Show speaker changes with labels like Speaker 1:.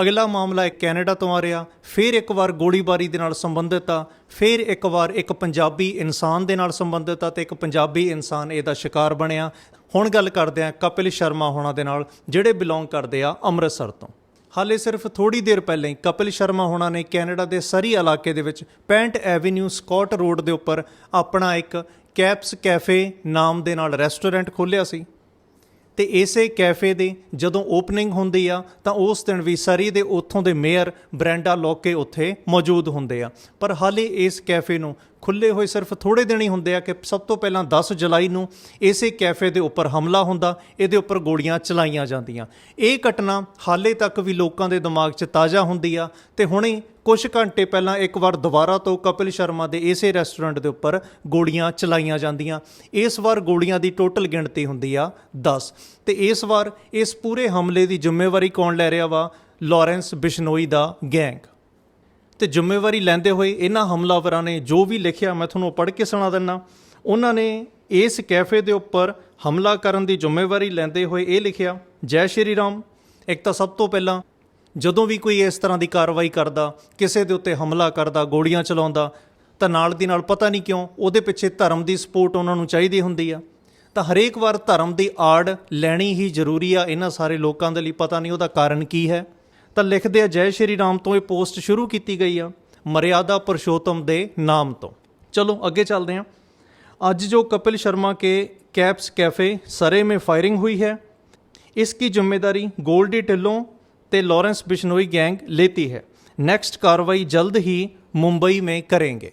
Speaker 1: ਅਗਲਾ ਮਾਮਲਾ ਇੱਕ ਕੈਨੇਡਾ ਤੋਂ ਆ ਰਿਹਾ। ਫਿਰ ਇੱਕ ਵਾਰ ਗੋਲੀਬਾਰੀ ਦੇ ਨਾਲ ਸੰਬੰਧਿਤ ਆ। ਫਿਰ ਇੱਕ ਵਾਰ ਇੱਕ ਪੰਜਾਬੀ ਇਨਸਾਨ ਦੇ ਨਾਲ ਸੰਬੰਧਿਤ ਆ ਤੇ ਇੱਕ ਪੰਜਾਬੀ ਇਨਸਾਨ ਇਹਦਾ ਸ਼ਿਕਾਰ ਬਣਿਆ। ਹੁਣ ਗੱਲ ਕਰਦੇ ਆ ਕਪਿਲ ਸ਼ਰਮਾ ਹੋਣਾ ਦੇ ਨਾਲ, ਜਿਹੜੇ ਬਿਲੋਂਗ ਕਰਦੇ ਆ ਅੰਮ੍ਰਿਤਸਰ ਤੋਂ। ਹਾਲੇ ਸਿਰਫ ਥੋੜੀ ਦੇਰ ਪਹਿਲਾਂ ਹੀ ਕਪਿਲ ਸ਼ਰਮਾ ਹੋਣਾ ਨੇ ਕੈਨੇਡਾ ਦੇ ਸਰੀ ਇਲਾਕੇ ਦੇ ਵਿੱਚ ਪੈਂਟ ਐਵੀਨਿਊ ਸਕਾਟ ਰੋਡ ਦੇ ਉੱਪਰ ਆਪਣਾ ਇੱਕ ਕੈਪਸ ਕੈਫੇ ਨਾਮ ਦੇ ਨਾਲ ਰੈਸਟੋਰੈਂਟ ਖੋਲ੍ਹਿਆ ਸੀ। ਤੇ ਇਸੇ ਕੈਫੇ ਦੀ ਜਦੋਂ ਓਪਨਿੰਗ ਹੁੰਦੀ ਆ, ਤਾਂ ਉਸ ਦਿਨ ਵੀ ਸਰੀ ਦੇ ਉੱਥੋਂ ਦੇ ਮੇਅਰ ਬ੍ਰੈਂਡਾ ਲੋਕੇ ਉੱਥੇ ਮੌਜੂਦ ਹੁੰਦੇ ਆ। ਪਰ ਹਾਲੇ ਇਸ ਕੈਫੇ ਨੂੰ ਖੁੱਲੇ ਹੋਏ ਸਿਰਫ ਥੋੜੇ ਦਿਨ ਹੀ ਹੁੰਦੇ ਆ ਕਿ ਸਭ ਤੋਂ ਪਹਿਲਾਂ 10 ਜੁਲਾਈ ਨੂੰ ਇਸੇ ਕੈਫੇ ਦੇ ਉੱਪਰ ਹਮਲਾ ਹੁੰਦਾ, ਇਹਦੇ ਉੱਪਰ ਗੋਲੀਆਂ ਚਲਾਈਆਂ ਜਾਂਦੀਆਂ। ਇਹ ਘਟਨਾ ਹਾਲੇ ਤੱਕ ਵੀ ਲੋਕਾਂ ਦੇ ਦਿਮਾਗ 'ਚ ਤਾਜ਼ਾ ਹੁੰਦੀ ਆ ਤੇ ਹੁਣੇ ਕੁਝ ਘੰਟੇ ਪਹਿਲਾਂ ਇੱਕ ਵਾਰ ਦੁਬਾਰਾ ਤੋਂ ਕਪਿਲ ਸ਼ਰਮਾ ਦੇ ਇਸੇ ਰੈਸਟੋਰੈਂਟ ਦੇ ਉੱਪਰ ਗੋਲੀਆਂ ਚਲਾਈਆਂ ਜਾਂਦੀਆਂ। ਇਸ ਵਾਰ ਗੋਲੀਆਂ ਦੀ ਟੋਟਲ ਗਿਣਤੀ ਹੁੰਦੀ ਆ 10 ਤੇ ਇਸ ਵਾਰ ਇਸ ਪੂਰੇ ਹਮਲੇ ਦੀ ਜ਼ਿੰਮੇਵਾਰੀ ਕੌਣ ਲੈ ਰਿਹਾ ਵਾ? ਲਾਰੈਂਸ ਬਿਸ਼ਨੋਈ ਦਾ ਗੈਂਗ। ਤੇ ਜ਼ਿੰਮੇਵਾਰੀ ਲੈਂਦੇ ਹੋਏ ਇਹਨਾਂ ਹਮਲਾਵਰਾਂ ਨੇ ਜੋ ਵੀ ਲਿਖਿਆ, ਮੈਂ ਤੁਹਾਨੂੰ ਪੜ੍ਹ ਕੇ ਸੁਣਾ ਦਿੰਨਾ। ਉਹਨਾਂ ਨੇ ਇਸ ਕੈਫੇ ਦੇ ਉੱਪਰ ਹਮਲਾ ਕਰਨ ਦੀ ਜ਼ਿੰਮੇਵਾਰੀ ਲੈਂਦੇ ਹੋਏ ਇਹ ਲਿਖਿਆ, ਜੈ ਸ਼੍ਰੀ ਰਾਮ। ਇੱਕ ਤਾਂ ਸਭ ਤੋਂ ਪਹਿਲਾਂ, ਜਦੋਂ ਵੀ ਕੋਈ ਇਸ ਤਰ੍ਹਾਂ ਦੀ ਕਾਰਵਾਈ ਕਰਦਾ, ਕਿਸੇ ਦੇ ਉੱਤੇ ਹਮਲਾ ਕਰਦਾ, ਗੋਲੀਆਂ ਚਲਾਉਂਦਾ, ਤਾਂ ਨਾਲ ਦੀ ਨਾਲ ਪਤਾ ਨਹੀਂ ਕਿਉਂ ਉਹਦੇ ਪਿੱਛੇ ਧਰਮ ਦੀ ਸਪੋਰਟ ਉਹਨਾਂ ਨੂੰ ਚਾਹੀਦੀ ਹੁੰਦੀ ਆ। ਤਾਂ ਹਰੇਕ ਵਾਰ ਧਰਮ ਦੀ ਆੜ ਲੈਣੀ ਹੀ ਜ਼ਰੂਰੀ ਆ ਇਹਨਾਂ ਸਾਰੇ ਲੋਕਾਂ ਦੇ ਲਈ, ਪਤਾ ਨਹੀਂ ਉਹਦਾ ਕਾਰਨ ਕੀ ਹੈ। ਤਾਂ ਲਿਖਦੇ ਆ ਜੈ ਸ਼੍ਰੀ ਰਾਮ ਤੋਂ ਇਹ ਪੋਸਟ ਸ਼ੁਰੂ ਕੀਤੀ ਗਈ ਆ ਮਰਿਆਦਾ ਪੁਰਸ਼ੋਤਮ ਦੇ ਨਾਮ ਤੋਂ ਚਲੋ ਅੱਗੇ ਚੱਲਦੇ ਹਾਂ ਅੱਜ जो कपिल शर्मा के कैप्स कैफ़े सरे में फायरिंग हुई है इसकी जिम्मेदारी गोल्डी टिल्लों ते लॉरेंस बिश्नोई गैंग लेती है नेक्स्ट कार्रवाई जल्द ही मुंबई में करेंगे